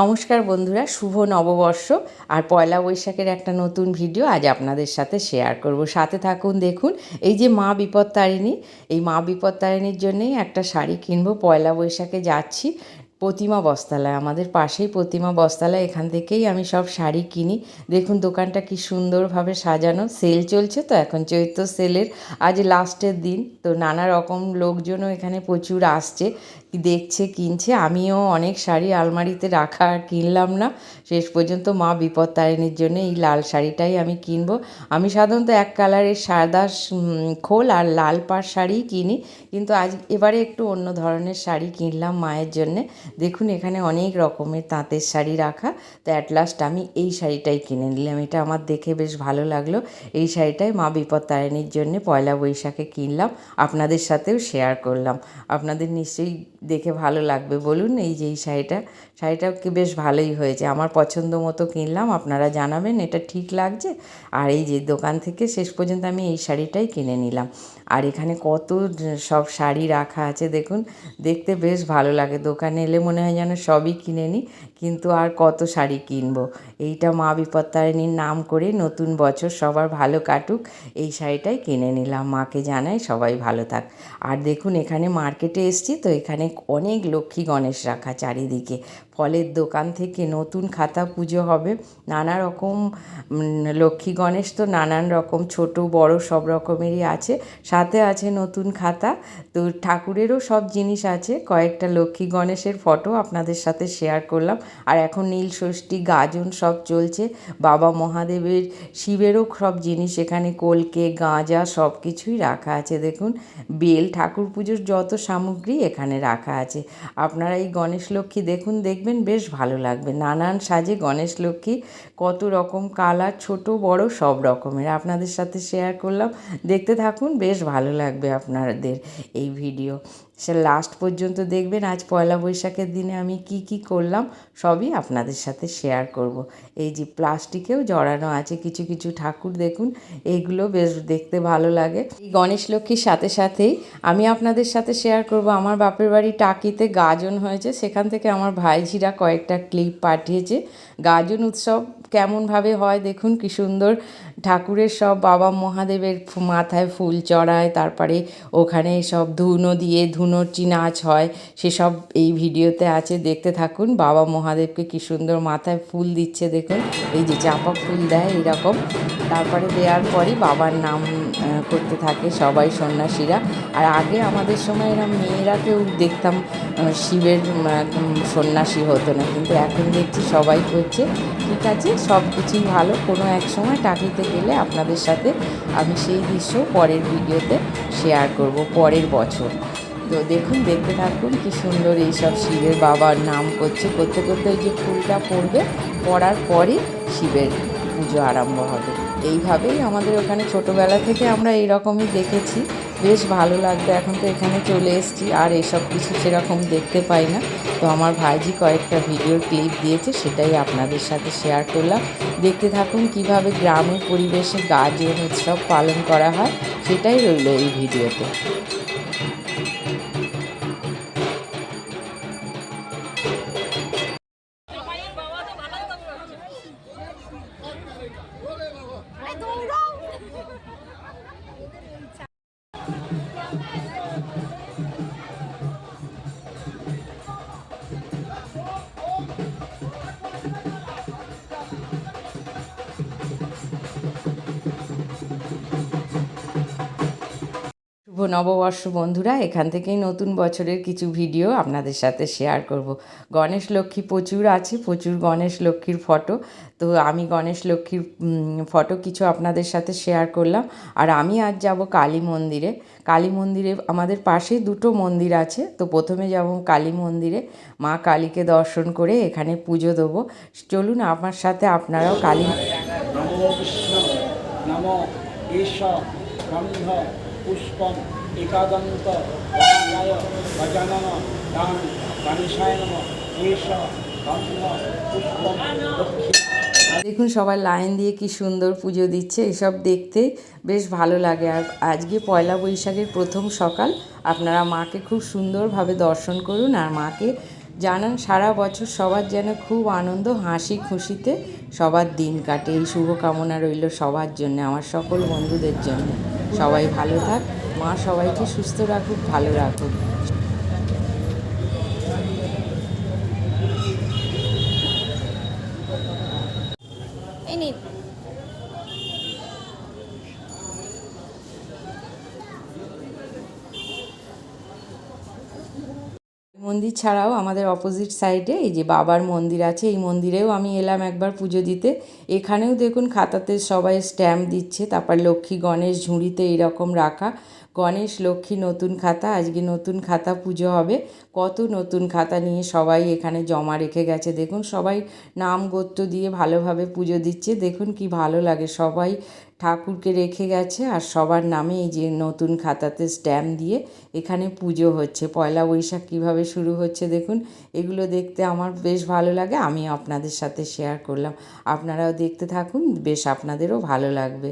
নমস্কার বন্ধুরা, শুভ নববর্ষ। আর পয়লা বৈশাখের একটা নতুন ভিডিও আজ আপনাদের সাথে শেয়ার করব। সাথে থাকুন, দেখুন, এই যে মা বিপত্তারিণী এই মা বিপত্তারিণীর জন্যেই একটা শাড়ি কিনবো। পয়লা বৈশাখে যাচ্ছি প্রতিমা বস্তালায়, আমাদের পাশেই প্রতিমা বস্তালায়, এখান থেকেই আমি সব শাড়ি কিনি। দেখুন, দোকানটা কি সুন্দরভাবে সাজানো সেল চলছে তো, এখন চৈত্র সেলের আজ লাস্টের দিন। তো নানা রকম লোকজনও এখানে প্রচুর আসছে। দেখছে, কিনছে। আমিও অনেক শাড়ি আলমারিতে রাখা কিনলাম না। শেষ পর্যন্ত মা বিপদ তারিণীর জন্য এই লাল শাড়িটাই আমি কিনবো। আমি সাধারণত এক কালারের সাদা খোল আর লাল পাড় শাড়িই কিনি। কিন্তু আজ এবারে একটু অন্য ধরনের শাড়ি কিনলাম মায়ের জন্যে। দেখুন, এখানে অনেক রকমের তাঁতের শাড়ি রাখা। তো অ্যাট লাস্ট আমি এই শাড়িটাই কিনে নিলাম। এটা আমার দেখে বেশ ভালো লাগল। এই শাড়িটাই মা বিপদ তারিণীর জন্যে পয়লা বৈশাখে কিনলাম। আপনাদের সাথেও শেয়ার করলাম। আপনাদের নিশ্চয়ই দেখে ভালো লাগবে। বলুন এই যে এই শাড়িটা শাড়িটা কি বেশ ভালোই হয়েছে। আমার পছন্দ মতো কিনলাম, আপনারা জানাবেন, এটা ঠিক লাগছে। আর এই যে দোকান থেকে শেষ পর্যন্ত আমি এই শাড়িটাই কিনে নিলাম। আর এখানে কত সব শাড়ি রাখা আছে, দেখুন, দেখতে বেশ ভালো লাগে। দোকানে এলে মনে হয় যেন সবই কিনে নিই, কিন্তু আর কত শাড়ি কিনবো? এইটা মা বিপত্তারিণীর নাম করে নতুন বছর সবার ভালো কাটুক, এই শাড়িটাই কিনে নিলাম। মাকে জানাই সবাই ভালো থাক। আর দেখুন, এখানে মার্কেটে এসছি, তো এখানে অনেক অনেক লক্ষ্মী গণেশ রাখা চারিদিকে। ফলের দোকান থেকে নতুন খাতা পুজো হবে। নানা রকম লক্ষ্মী গণেশ তো নানান রকম, ছোট, বড় সব রকমেরই আছে। সাথে আছে নতুন খাতা। তো ঠাকুরেরও সব জিনিস আছে। কয়েকটা লক্ষ্মী গণেশের ফটো আপনাদের সাথে শেয়ার করলাম। আর এখন নীল ষষ্ঠী, গাজন সব চলছে। বাবা মহাদেবের শিবেরও সব জিনিস এখানে কলকে, গাঁজা সব কিছুই রাখা আছে। দেখুন, বেল, ঠাকুর পুজোর যত সামগ্রী এখানে রাখা আছে। আপনারা এই গণেশ লক্ষ্মী দেখুন দেখবেন বেশ ভালো লাগবে। নানান সাজে গণেশ লক্ষ্মী কত রকম কালার, ছোট, বড়, সব রকমের। আপনাদের সাথে শেয়ার করলাম। দেখতে থাকুন, বেশ ভালো লাগবে আপনাদের এই ভিডিও সে লাস্ট পর্যন্ত দেখবেন আজ পয়লা বৈশাখের দিনে আমি কি কি করলাম, সবই আপনাদের সাথে শেয়ার করব। এই যে প্লাস্টিকেও জড়ানো আছে, কিছু কিছু ঠাকুর দেখুন এইগুলো বেশ দেখতে ভালো লাগে। এই গণেশ লক্ষ্মীর সাথে সাথেই আমি আপনাদের সাথে শেয়ার করব। আমার বাপের বাড়ি টাকিতে গাজন হয়েছে, সেখান থেকে আমার ভাইঝিরা কয়েকটা ক্লিপ পাঠিয়েছে। গাজন উৎসব কেমনভাবে হয় দেখুন, কি সুন্দর ঠাকুরের সব বাবা মহাদেবের মাথায় ফুল চড়ায়, তারপরে ওখানে সব ধুনো দিয়ে ধুনোচি নাচ হয়, সেসব এই ভিডিওতে আছে, দেখতে থাকুন। বাবা মহাদেবকে কি সুন্দর মাথায় ফুল দিচ্ছে, দেখুন। এই যে চাপা ফুল দেয় এরকম। তারপরে দেওয়ার পরই বাবার নাম করতে থাকে সবাই সন্ন্যাসীরা। আর আগে আমাদের সময় এরা মেয়েরা কেউ দেখতাম শিবের সন্ন্যাসী হতো না। কিন্তু এখন দেখছি সবাই করছে। ঠিক আছে সব কিছুই ভালো। কোনো এক সময় টাকিতে গেলে আপনাদের সাথে আমি সেই দৃশ্য পরের ভিডিওতে শেয়ার করব, পরের বছর। তো দেখুন, দেখতে থাকুন কি সুন্দর এইসব শিবের বাবার নাম করছে। করতে করতে ওই যে ফুলটা পড়বে, পড়ার পরই শিবের পুজো আরম্ভ হবে। এইভাবেই আমাদের ওখানে ছোটোবেলা থেকে আমরা এইরকমই দেখেছি। বেশ ভালো লাগতো এখন তো এখানে চলে এসেছি। আর এসব কিছু সেরকম দেখতে পাই না। তো আমার ভাইজি কয়েকটা ভিডিওর ক্লিপ দিয়েছে, সেটাই আপনাদের সাথে শেয়ার করলাম। দেখতে থাকুন কীভাবে গ্রামের পরিবেশে গাজন উৎসব পালন করা হয়, সেটাই রইল এই ভিডিওতে। নববর্ষ বন্ধুরা, এখান থেকেই নতুন বছরের কিছু ভিডিও আপনাদের সাথে শেয়ার করব। গণেশ লক্ষ্মী প্রচুর আছে, প্রচুর গণেশ লক্ষ্মীর ফটো তো আমি গণেশ লক্ষ্মীর ফটো কিছু আপনাদের সাথে শেয়ার করলাম। আর আমি আজ যাব কালী মন্দিরে। কালী মন্দিরে আমাদের পাশেই দুটো মন্দির আছে। তো প্রথমে যাব কালী মন্দিরে। মা কালীকে দর্শন করে এখানে পুজো দেবো। চলুন আমার সাথে আপনারাও কালী নমো একাদন্ত গজানন দান গণেশায় নম। গন্ধ দেখুন সবাই লাইন দিয়ে কি সুন্দর পুজো দিচ্ছে, এসব দেখতে বেশ ভালো লাগে। আর আজকে পয়লা বৈশাখের প্রথম সকাল, আপনারা মাকে খুব সুন্দরভাবে দর্শন করুন আর মাকে জানান সারা বছর সবার যেন খুব আনন্দ, হাসি খুশিতে সবার দিন কাটে। এই শুভকামনা রইল সবার জন্য, আমার সকল বন্ধুদের জন্য। সবাই ভালো থাক। মা সবাইকে সুস্থ রাখুক, ভালো রাখুক। মন্দির ছাড়াও আমাদের অপোজিট সাইডে এই যে বাবার মন্দির আছে, এই মন্দিরেও আমি এলাম একবার পুজো দিতে। এখানেও দেখুন খাতাতে সবাই স্ট্যাম্প দিচ্ছে, তারপর লক্ষ্মী গণেশ ঝুড়িতে এইরকম রাখা। গণেশ, লক্ষ্মী নতুন খাতা, আজকে নতুন খাতা পুজো হবে। কত নতুন খাতা নিয়ে সবাই এখানে জমা রেখে গেছে। দেখুন, সবাই নাম গোত্র দিয়ে ভালোভাবে পুজো দিচ্ছে। দেখুন কি ভালো লাগে, সবাই ঠাকুরকে রেখে গেছে আর সবার নামে এই যে নতুন খাতাতে স্ট্যাম্প দিয়ে এখানে পুজো হচ্ছে। পয়লা বৈশাখ কীভাবে শুরু হচ্ছে দেখুন, এগুলো দেখতে আমার বেশ ভালো লাগে আমি আপনাদের সাথে শেয়ার করলাম। আপনারাও দেখতে থাকুন, বেশ আপনাদেরও ভালো লাগবে।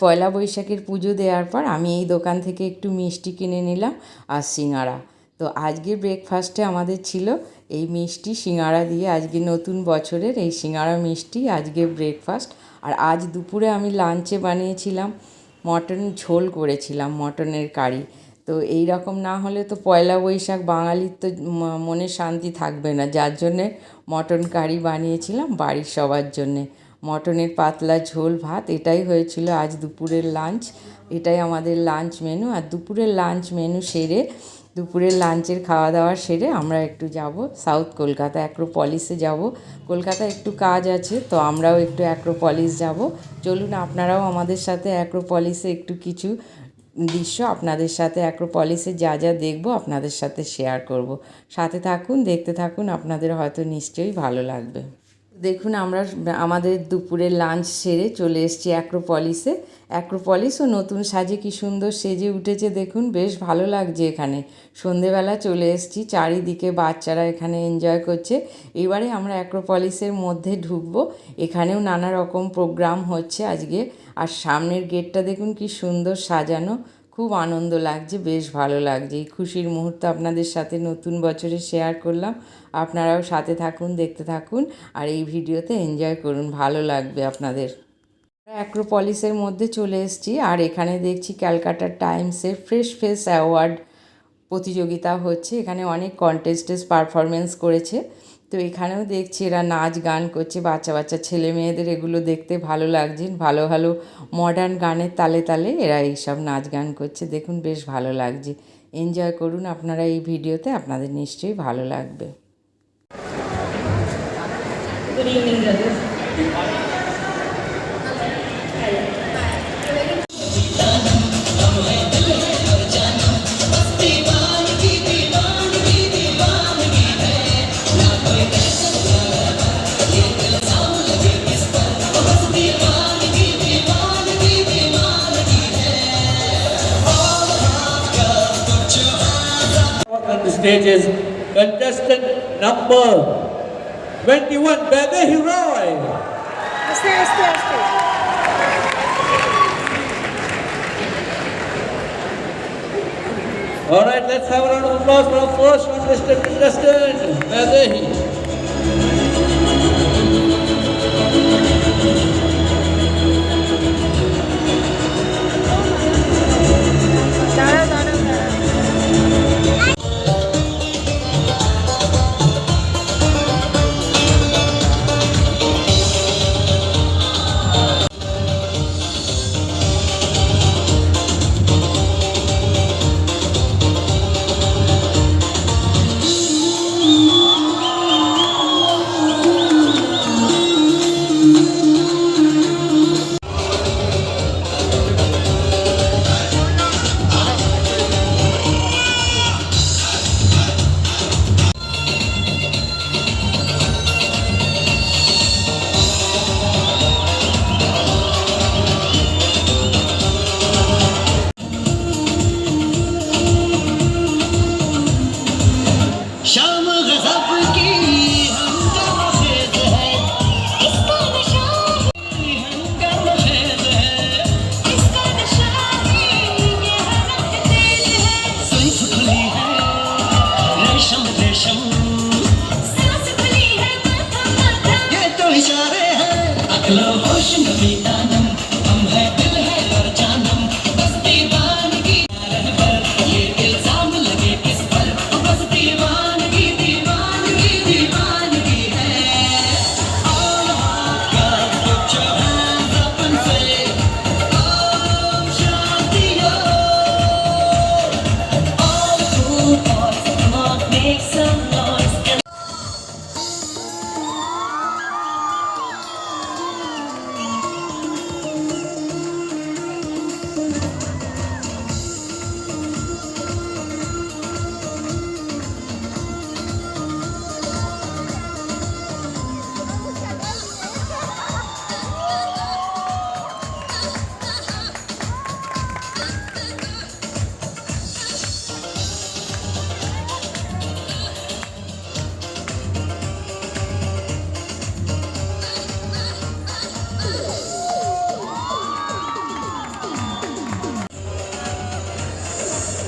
পয়লা বৈশাখের পুজো দেওয়ার পর আমি এই দোকান থেকে একটু মিষ্টি কিনে নিলাম আর সিঙাড়া তো আজকে ব্রেকফাস্টে আমাদের ছিল এই মিষ্টি সিঙাড়া দিয়ে আজকে নতুন বছরের এই সিঙাড়া মিষ্টি, আজকে ব্রেকফাস্ট আর আজ দুপুরে আমি লাঞ্চে বানিয়েছিলাম মটন ঝোল করেছিলাম, মটনের কারি। তো এই রকম না হলে তো পয়লা বৈশাখ বাঙালির তো মনে শান্তি থাকবে না। যার জন্যে মটন কারি বানিয়েছিলাম বাড়ির সবার জন্যে। মটনের পাতলা ঝোল, ভাত, এটাই হয়েছিল আজ দুপুরের লাঞ্চ এটাই আমাদের লাঞ্চ মেনু আর দুপুরের লাঞ্চ মেনু সেরে, দুপুরের লাঞ্চের খাওয়া দাওয়া সেরে আমরা একটু যাব সাউথ কলকাতা অ্যাক্রোপলিসে যাব। কলকাতায় একটু কাজ আছে, তো আমরাও একটু অ্যাক্রোপলিস যাব। চলুন, আপনারাও আমাদের সাথে অ্যাক্রোপলিসে একটু কিছু দৃশ্য, আপনাদের সাথে অ্যাক্রোপলিসে যা যা দেখব, আপনাদের সাথে শেয়ার করব। সাথে থাকুন, দেখতে থাকুন, আপনাদের হয়তো নিশ্চয়ই ভালো লাগবে। দেখুন, আমরা আমাদের দুপুরের লাঞ্চ সেরে চলে এসেছি অ্যাক্রোপলিসে অ্যাক্রোপলিসও নতুন সাজে কি সুন্দর সেজে উঠেছে দেখুন, বেশ ভালো লাগছে এখানে। সন্ধেবেলা চলে এসেছি, চারিদিকে বাচ্চারা এখানে এনজয় করছে। এবারে আমরা অ্যাক্রোপলিসের মধ্যে ঢুকবো, এখানেও নানা রকম প্রোগ্রাম হচ্ছে আজকে। আর সামনের গেটটা দেখুন কি সুন্দর সাজানো। খুব আনন্দ লাগছে, বেশ ভালো লাগছে। এই খুশির মুহূর্ত আপনাদের সাথে নতুন বছরে শেয়ার করলাম। আপনারাও সাথে থাকুন, দেখতে থাকুন আর এই ভিডিওতে এনজয় করুন, ভালো লাগবে আপনাদের। অ্যাক্রোপলিসের মধ্যে চলে এসেছি আর এখানে দেখছি ক্যালকাটা টাইমসের ফ্রেশ ফেস অ্যাওয়ার্ড প্রতিযোগিতা হচ্ছে। এখানে অনেক কন্টেস্টেস পারফরমেন্স করেছে। তো এখানেও দেখছি এরা নাচ গান করছে বাচ্চা বাচ্চা ছেলে মেয়েদের এগুলো দেখতে ভালো লাগছে। ভালো ভালো মডার্ন গানের তালে তালে এরা এইসব নাচ গান করছে। দেখুন বেশ ভালো লাগছে। এনজয় করুন আপনারা এই ভিডিওতে আপনাদের নিশ্চয়ই ভালো লাগবে। Good evening, judges. stage is contestant number 21, Bebe Hiroi. Aste. All right, let's have a round of applause for our first contestant, contestant Bebe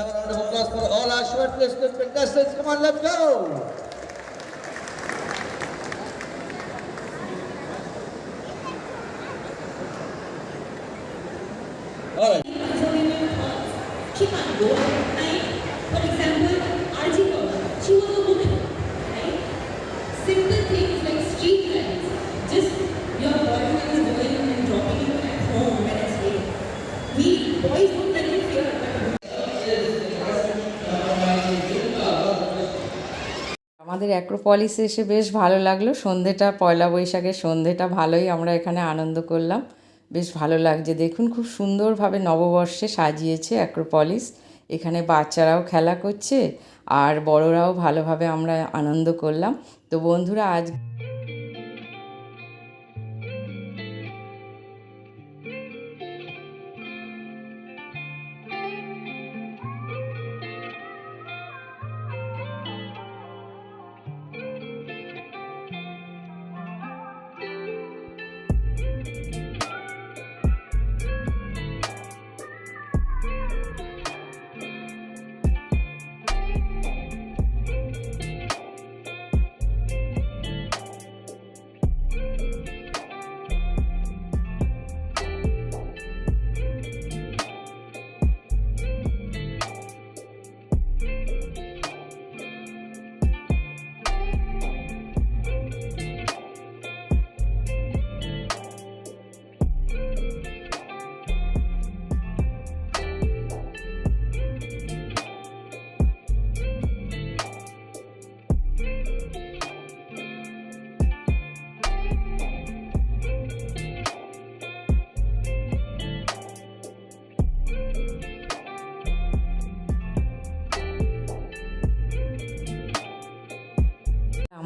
have a round of applause for all our shortlisted contestants. Come on, let's go. অ্যাক্রোপলিসে এসে বেশ ভালো লাগল। সন্ধেটা, পয়লা বৈশাখের সন্ধেটা ভালোই আমরা এখানে আনন্দ করলাম। বেশ ভালো লাগছে। দেখুন, খুব সুন্দরভাবে নববর্ষে সাজিয়েছে অ্যাক্রোপলিস এখানে বাচ্চারাও খেলা করছে আর বড়রাও ভালোভাবে আমরা আনন্দ করলাম। তো বন্ধুরা, আজ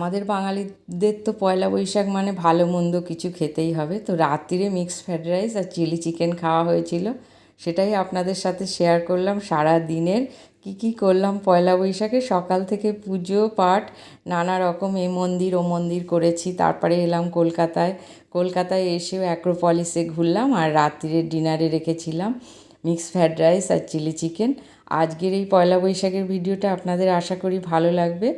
আমাদের বাঙালিদের তো পয়লা বৈশাখ মানে ভালো মন্দ কিছু খেতেই হবে। তো রাত্রিরে মিক্সড ফ্রাইড রাইস আর চিলি চিকেন খাওয়া হয়েছিল। সেটাই আপনাদের সাথে শেয়ার করলাম। সারা দিনের কি কি করলাম পয়লা বৈশাখে? সকাল থেকে পুজো, পাঠ, নানা রকম এ মন্দির, ও মন্দির করেছি। তারপরে এলাম কলকাতায়। কলকাতায় এসেও অ্যাক্রোপলিসে ঘুরলাম আর রাত্রিরের ডিনারে রেখেছিলাম মিক্স ফ্রাইড রাইস আর চিলি চিকেন আজকের এই পয়লা বৈশাখের ভিডিওটা আপনাদের আশা করি ভালো লাগবে।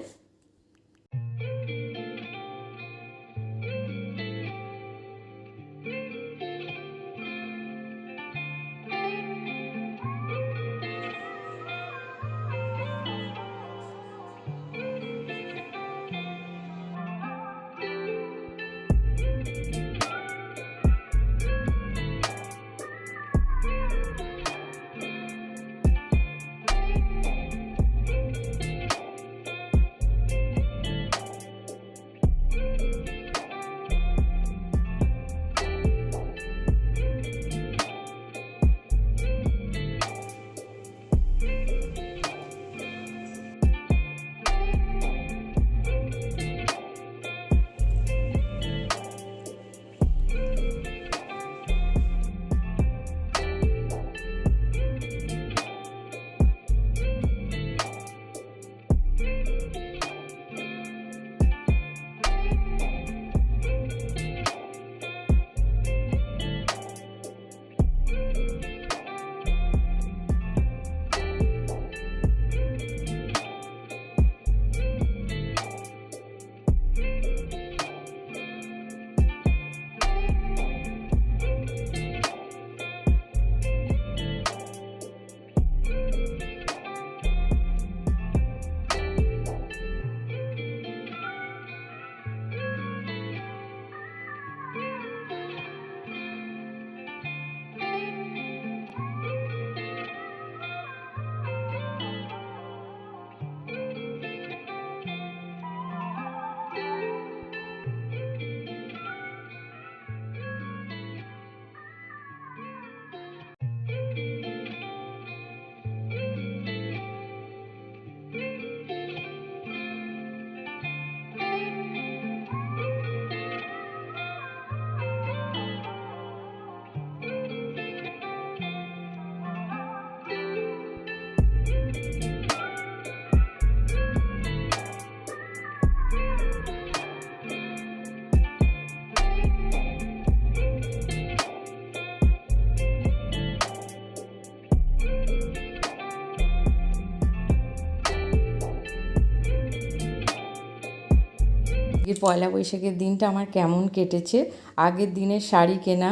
এই পয়লা বৈশাখের দিনটা আমার কেমন কেটেছে। আগের দিনের শাড়ি কেনা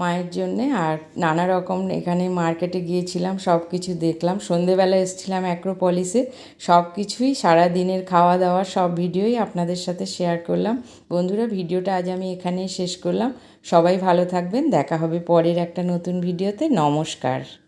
মায়ের জন্যে আর নানা রকম এখানে মার্কেটে গিয়েছিলাম সব কিছু দেখলাম। সন্ধেবেলা এসেছিলাম অ্যাক্রোপলিসে সব কিছুই সারা দিনের খাওয়া দাওয়া সব ভিডিওই আপনাদের সাথে শেয়ার করলাম। বন্ধুরা, ভিডিওটা আজ আমি এখানেই শেষ করলাম। সবাই ভালো থাকবেন, দেখা হবে পরের একটা নতুন ভিডিওতে। নমস্কার।